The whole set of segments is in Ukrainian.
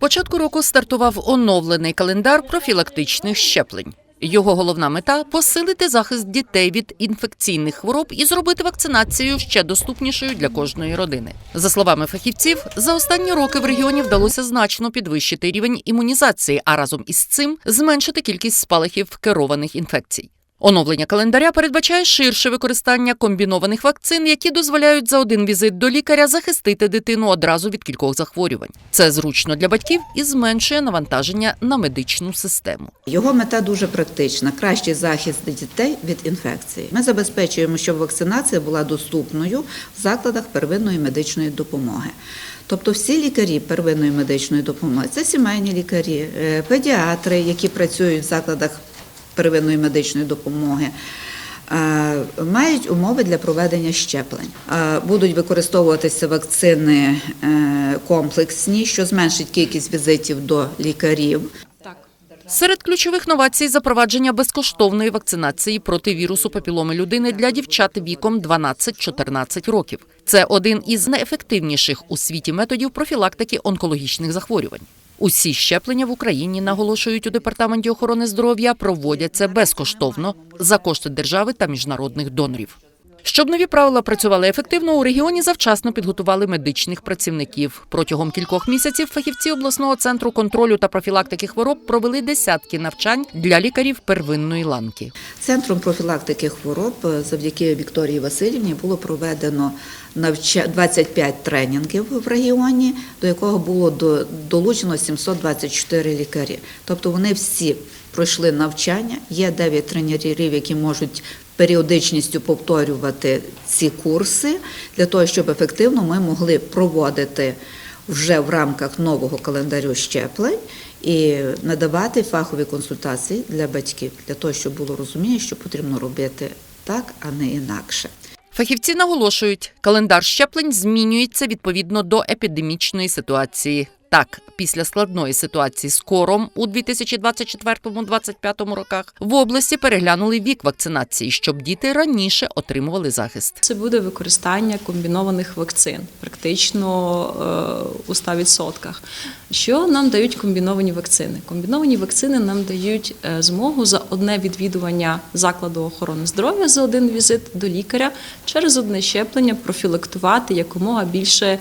початку року стартував оновлений календар профілактичних щеплень. Його головна мета посилити захист дітей від інфекційних хвороб і зробити вакцинацію ще доступнішою для кожної родини. За словами фахівців, за останні роки в регіоні вдалося значно підвищити рівень імунізації, а разом із цим зменшити кількість спалахів керованих інфекцій. Оновлення календаря передбачає ширше використання комбінованих вакцин, які дозволяють за один візит до лікаря захистити дитину одразу від кількох захворювань. Це зручно для батьків і зменшує навантаження на медичну систему. Його мета дуже практична: кращий захист дітей від інфекції. Ми забезпечуємо, щоб вакцинація була доступною в закладах первинної медичної допомоги. Тобто всі лікарі первинної медичної допомоги це сімейні лікарі, е, педіатри, які працюють в закладах первинної медичної допомоги. е, Мають умови для проведення щеплень. Е, Будуть використовуватися вакцини е, комплексні, що зменшить кількість візитів до лікарів. Серед ключових новацій запровадження безкоштовної вакцинації проти вірусу папіломи людини для дівчат віком 12-14 років. Це один із найефективніших у світі методів профілактики онкологічних захворювань. Усі щеплення в Україні наголошують у департаменті охорони здоров'я, проводяться безкоштовно за кошти держави та міжнародних донорів. Щоб нові правила працювали ефективно, у регіоні завчасно підготували медичних працівників. Протягом кількох місяців фахівці обласного центру контролю та профілактики хвороб провели десятки навчань для лікарів первинної ланки. Центром профілактики хвороб е, завдяки Вікторії Васильівні було проведено навча- 25 тренінгів в регіоні, до якого було до- долучено 724 лікарі. Тобто вони всі пройшли навчання. Є 9 тренерів, які можуть періодичністю повторювати ці курси для того, щоб ефективно ми могли проводити вже в рамках нового календарю щеплень і надавати фахові консультації для батьків, для того, щоб було розуміння, що потрібно робити так, а не інакше. Фахівці наголошують, календар щеплень змінюється відповідно до епідемічної ситуації. Так, після складної ситуації з кором у 2024-2025 роках в області переглянули вік вакцинації, щоб діти раніше отримували захист. Це буде використання комбінованих вакцин, практично е, у 100%. Що нам дають комбіновані вакцини? Комбіновані вакцини нам дають е, змогу за одне відвідування закладу охорони здоров'я за один візит до лікаря через одне щеплення профілактувати якомога більше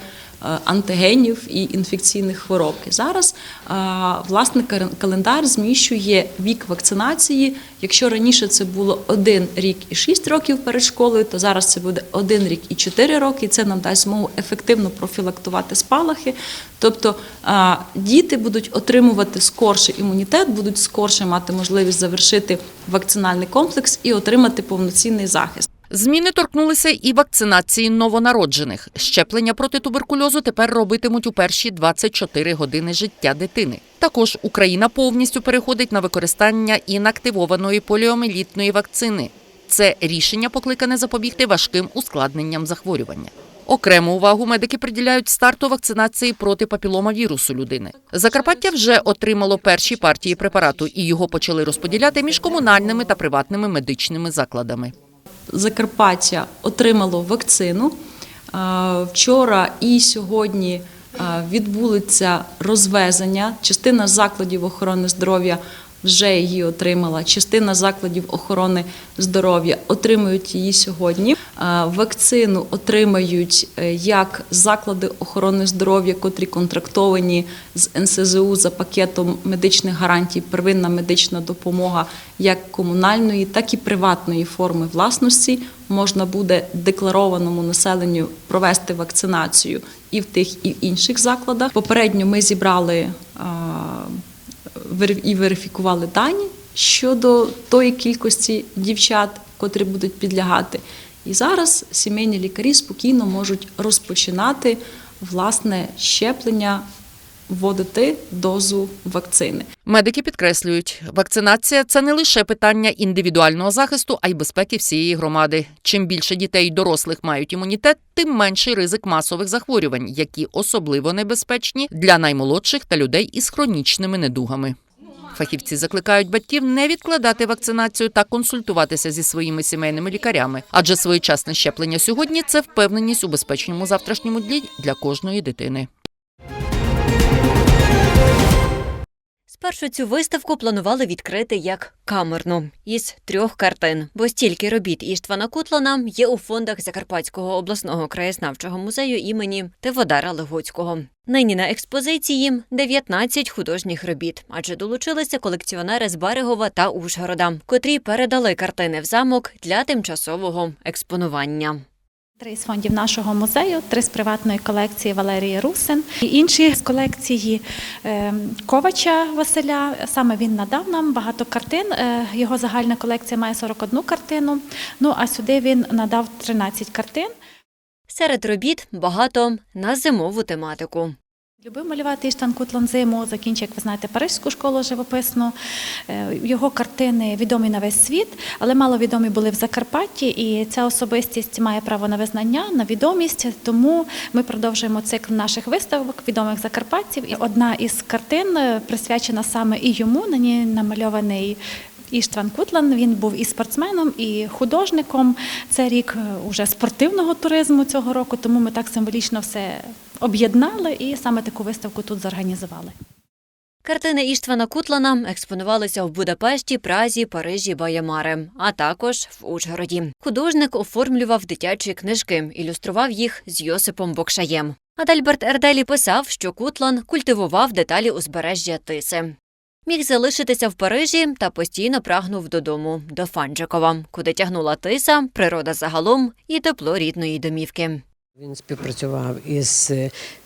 антигенів і інфекційних хвороб. І Зараз е, власне календар зміщує вік вакцинації. Якщо раніше це було один рік і 6 років перед школою, то зараз це буде один рік і 4 роки. І це нам дасть змогу ефективно профілактувати спалахи. Тобто е, діти будуть отримувати скорше імунітет, будуть скорше мати можливість завершити вакцинальний комплекс і отримати повноцінний захист. Зміни торкнулися і вакцинації новонароджених. Щеплення проти туберкульозу тепер робитимуть у перші 24 години життя дитини. Також Україна повністю переходить на використання інактивованої поліомелітної вакцини. Це рішення покликане запобігти важким ускладненням захворювання. Окрему увагу медики приділяють старту вакцинації проти папіломавірусу людини. Закарпаття вже отримало перші партії препарату, і його почали розподіляти між комунальними та приватними медичними закладами. Закарпаття отримало вакцину. Е, Вчора і сьогодні е, відбудеться розвезення. Частина закладів охорони здоров'я вже її отримала. Частина закладів охорони здоров'я отримують її сьогодні. Вакцину отримають е, як заклади охорони здоров'я, котрі контрактовані з НСЗУ за пакетом медичних гарантій, первинна медична допомога як комунальної, так і приватної форми власності. Можна буде декларованому населенню провести вакцинацію і в тих, і в інших закладах. Попередньо ми зібрали і верифікували дані щодо тої кількості дівчат, котрі будуть підлягати. І зараз сімейні лікарі спокійно можуть розпочинати власне щеплення, вводити дозу вакцини. Медики підкреслюють, вакцинація це не лише питання індивідуального захисту, а й безпеки всієї громади. Чим більше дітей і дорослих мають імунітет, тим менший ризик масових захворювань, які особливо небезпечні для наймолодших та людей із хронічними недугами. Фахівці закликають батьків не відкладати вакцинацію та консультуватися зі своїми сімейними лікарями, адже своєчасне щеплення сьогодні це впевненість у безпечному завтрашньому дні для кожної дитини. Спершу цю виставку планували відкрити як камерну із трьох картин, бо стільки робіт Іштвана Кутлана є у фондах Закарпатського обласного краєзнавчого музею імені Теводара Легоцького. Нині на експозиції 19 художніх робіт, адже долучилися колекціонери з Берегова та Ужгорода, котрі передали картини в замок для тимчасового експонування. Три з фондів нашого музею, три з приватної колекції Валерії Русин, і інші з колекції е, Ковача Василя. Саме він надав нам багато картин. Е, Його загальна колекція має 41 картину. Ну а сюди він надав 13 картин. Серед робіт багато на зимову тематику. Любив малювати Іштан Кутлан зиму, закінчив, як ви знаєте, Паризьку школу живописну. Е, Його картини відомі на весь світ, але маловідомі були в Закарпатті, і ця особистість має право на визнання, на відомість. Тому ми продовжуємо цикл наших виставок відомих закарпатців. І одна із картин е, присвячена саме і йому. На ній намальований. Іштван Кутлан він був і спортсменом, і художником. Це рік е, уже спортивного туризму цього року, тому ми так символічно все об'єднали і саме таку виставку тут зорганізували. Картини Іштвана Кутлана експонувалися в Будапешті, Празі, Парижі, Баямаре, а також в Ужгороді. Художник оформлював дитячі книжки, ілюстрував їх з Йосипом Бокшаєм. Адальберт Ерделі писав, що Кутлан культивував деталі узбережжя Тиси. Міг залишитися в Парижі та постійно прагнув додому, до Фанджикова, куди тягнула тиса, природа загалом і тепло рідної домівки. Він співпрацював із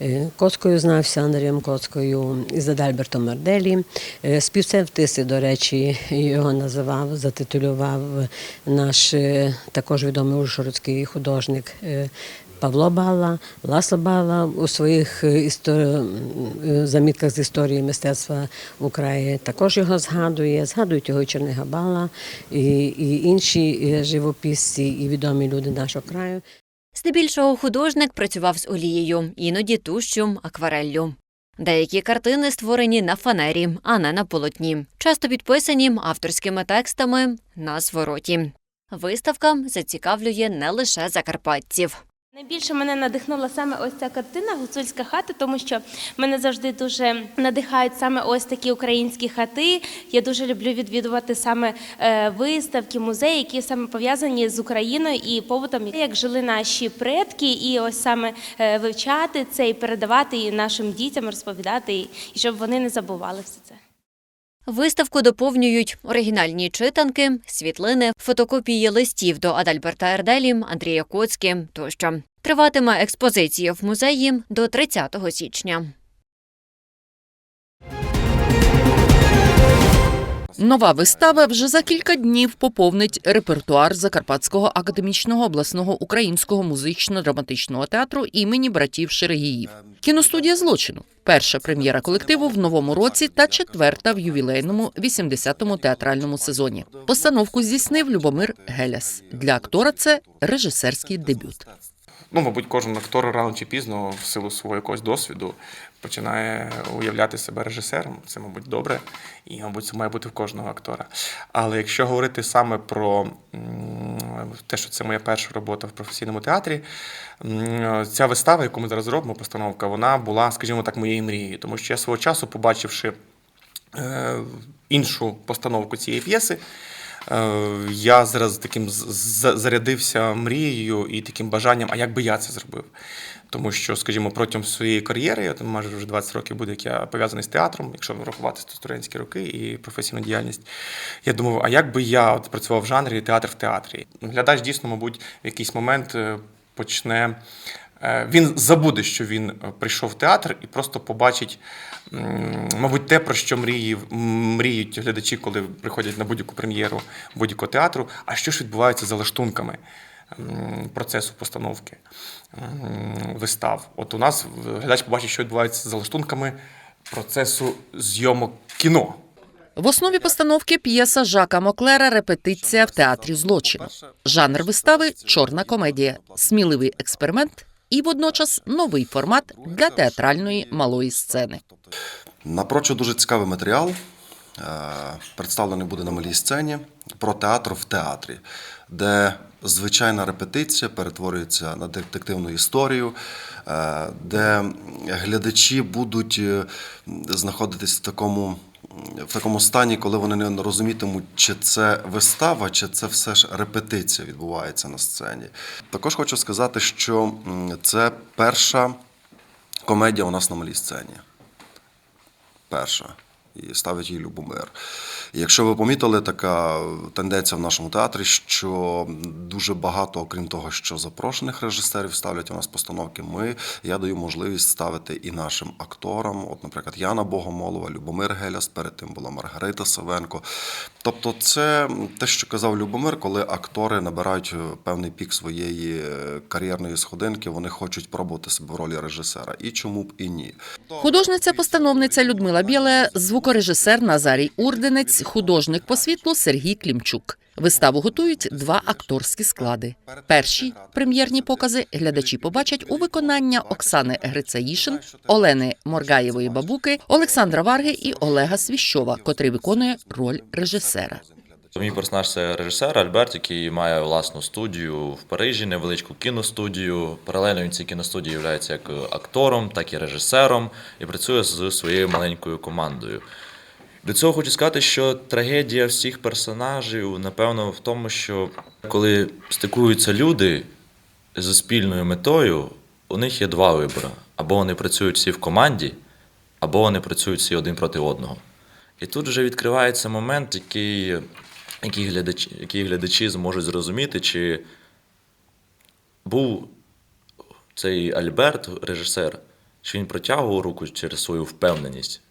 е, Коцкою, знався Андрієм Коцкою, із Адальбертом Мерделі. Е, Співцем до речі, його називав, затитулював наш е, також відомий ужгородський художник Павло Бала, Ласло Бала у своїх істор... замітках з історії мистецтва України також його згадує. Згадують його і Чернига Бала, і, і інші живописці, і відомі люди нашого краю. Здебільшого художник працював з олією, іноді тущу, аквареллю. Деякі картини створені на фанері, а не на полотні, часто підписані авторськими текстами на звороті. Виставка зацікавлює не лише закарпатців. Найбільше мене надихнула саме ось ця картина Гуцульська хата, тому що мене завжди дуже надихають саме ось такі українські хати. Я дуже люблю відвідувати саме е, виставки, музеї, які саме пов'язані з Україною і побутом, як жили наші предки, і ось саме е, вивчати це і передавати і нашим дітям, розповідати, і і щоб вони не забували все це. Виставку доповнюють оригінальні читанки, світлини, фотокопії листів до Адальберта Ерделі, Андрія Коцькі тощо. Триватиме експозиція в музеї до 30 січня. Нова вистава вже за кілька днів поповнить репертуар Закарпатського академічного обласного українського музично-драматичного театру імені братів Шерегіїв. Кіностудія злочину. Перша прем'єра колективу в новому році та четверта в ювілейному 80-му театральному сезоні. Постановку здійснив Любомир Геляс. Для актора це режисерський дебют. Ну, мабуть, кожен актор рано чи пізно, в силу свого якогось досвіду, починає уявляти себе режисером. Це, мабуть, добре, і, мабуть, це має бути в кожного актора. Але якщо говорити саме про те, що це моя перша робота в професійному театрі, ця вистава, яку ми зараз робимо, постановка, вона була, скажімо так, моєю мрією. Тому що я свого часу, побачивши е, іншу постановку цієї п'єси, Я зараз таким зарядився мрією і таким бажанням, а як би я це зробив? Тому що, скажімо, протягом своєї кар'єри, я там майже вже 20 років буде, як я пов'язаний з театром, якщо врахувати студентські роки і професійну діяльність. Я думав, а як би я от працював в жанрі театр в театрі? Глядач дійсно, мабуть, в якийсь момент е, почне. е, Він забуде, що він е, прийшов в театр і просто побачить, мабуть, те, про що мріїв, м, мріють глядачі, коли приходять на будь-яку прем'єру будь-якого театру. А що ж відбувається за лаштунками процесу постановки вистав? От у нас глядач побачить, що відбувається за лаштунками процесу зйомок кіно. В основі постановки п'єса Жака Моклера Репетиція в театрі злочину. Жанр вистави чорна комедія, сміливий експеримент і водночас новий формат для театральної малої сцени. Напрочуд дуже цікавий матеріал. е, Представлений буде на малій сцені про театр в театрі, де звичайна репетиція перетворюється на детективну історію, е, де глядачі будуть е, знаходитись в такому в такому стані, коли вони не розумітимуть, чи це вистава, чи це все ж репетиція відбувається на сцені. Також хочу сказати, що це перша комедія у нас на малій сцені. Перша. І ставить її Любомир. І якщо ви помітили, така тенденція в нашому театрі, що дуже багато, окрім того, що запрошених режисерів ставлять у нас постановки, ми, я даю можливість ставити і нашим акторам. От, наприклад, Яна Богомолова, Любомир Геляс, перед тим була Маргарита Савенко. Тобто, це те, що казав Любомир, коли актори набирають е, певний пік своєї е, кар'єрної сходинки, вони хочуть пробувати себе в ролі режисера. І чому б і ні. Художниця-постановниця Людмила Біле, звукорежисер Назарій Урденець, художник по світлу Сергій Клімчук. Виставу готують два акторські склади. Перші прем'єрні покази глядачі побачать у виконання Оксани Грицаїшин, Олени Моргаєвої бабуки, Олександра Варги і Олега Свіщова, котрий виконує роль режисера. Мій персонаж це режисер Альберт, який має власну студію в Парижі, невеличку кіностудію. Паралельно він цій кіностудії є як актором, так і режисером і працює з своєю маленькою командою. До цього хочу сказати, що трагедія всіх персонажів, напевно, в тому, що коли стикуються люди з спільною метою, у них є два вибори: або вони працюють всі в команді, або вони працюють всі один проти одного. І тут вже відкривається момент, який, який, глядачі, який глядачі зможуть зрозуміти, чи був цей Альберт, режисер, чи він протягував руку через свою впевненість,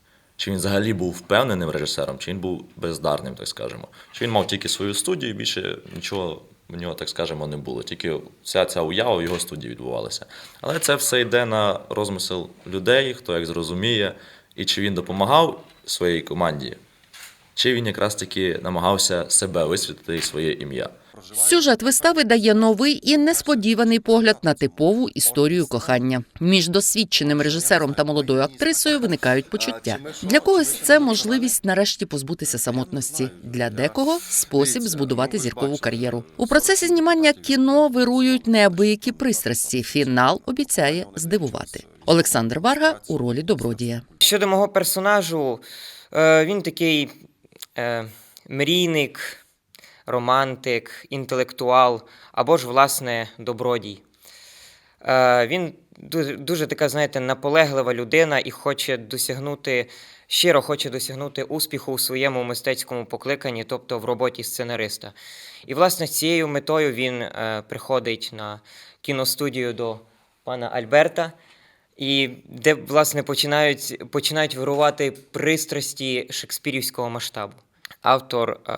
чи він взагалі був впевненим режисером, чи він був бездарним, так скажемо. Чи він мав тільки свою студію, і більше нічого в нього, так скажемо, не було. Тільки вся ця уява в його студії відбувалася. Але це все йде на розмисел людей, хто як зрозуміє, і чи він допомагав своїй команді, чи він якраз таки намагався себе висвітлити і своє ім'я. Сюжет вистави дає новий і несподіваний погляд на типову історію кохання. Між досвідченим режисером та молодою актрисою виникають почуття. Для когось це можливість нарешті позбутися самотності. Для декого спосіб збудувати зіркову кар'єру. У процесі знімання кіно вирують неабиякі пристрасті. Фінал обіцяє здивувати. Олександр Варга у ролі добродія. Щодо мого персонажу, е, він такий е, мрійник, романтик, інтелектуал або ж, власне, добродій. Е, Він дуже, така, знаєте, наполеглива людина і хоче досягнути, щиро хоче досягнути успіху у своєму мистецькому покликанні, тобто в роботі сценариста. І, власне, цією метою він е, приходить на кіностудію до пана Альберта. І де, власне, починають, починають вирувати пристрасті шекспірівського масштабу. Автор е,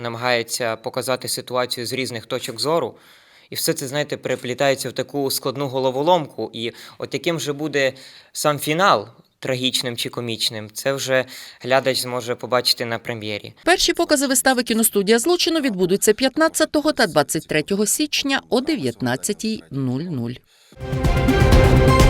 намагається показати ситуацію з різних точок зору, і все це, знаєте, переплітається в таку складну головоломку. І от яким же буде сам фінал, трагічним чи комічним, це вже глядач зможе побачити на прем'єрі. Перші покази вистави кіностудія злочину відбудуться 15 та 23 січня о 19.00.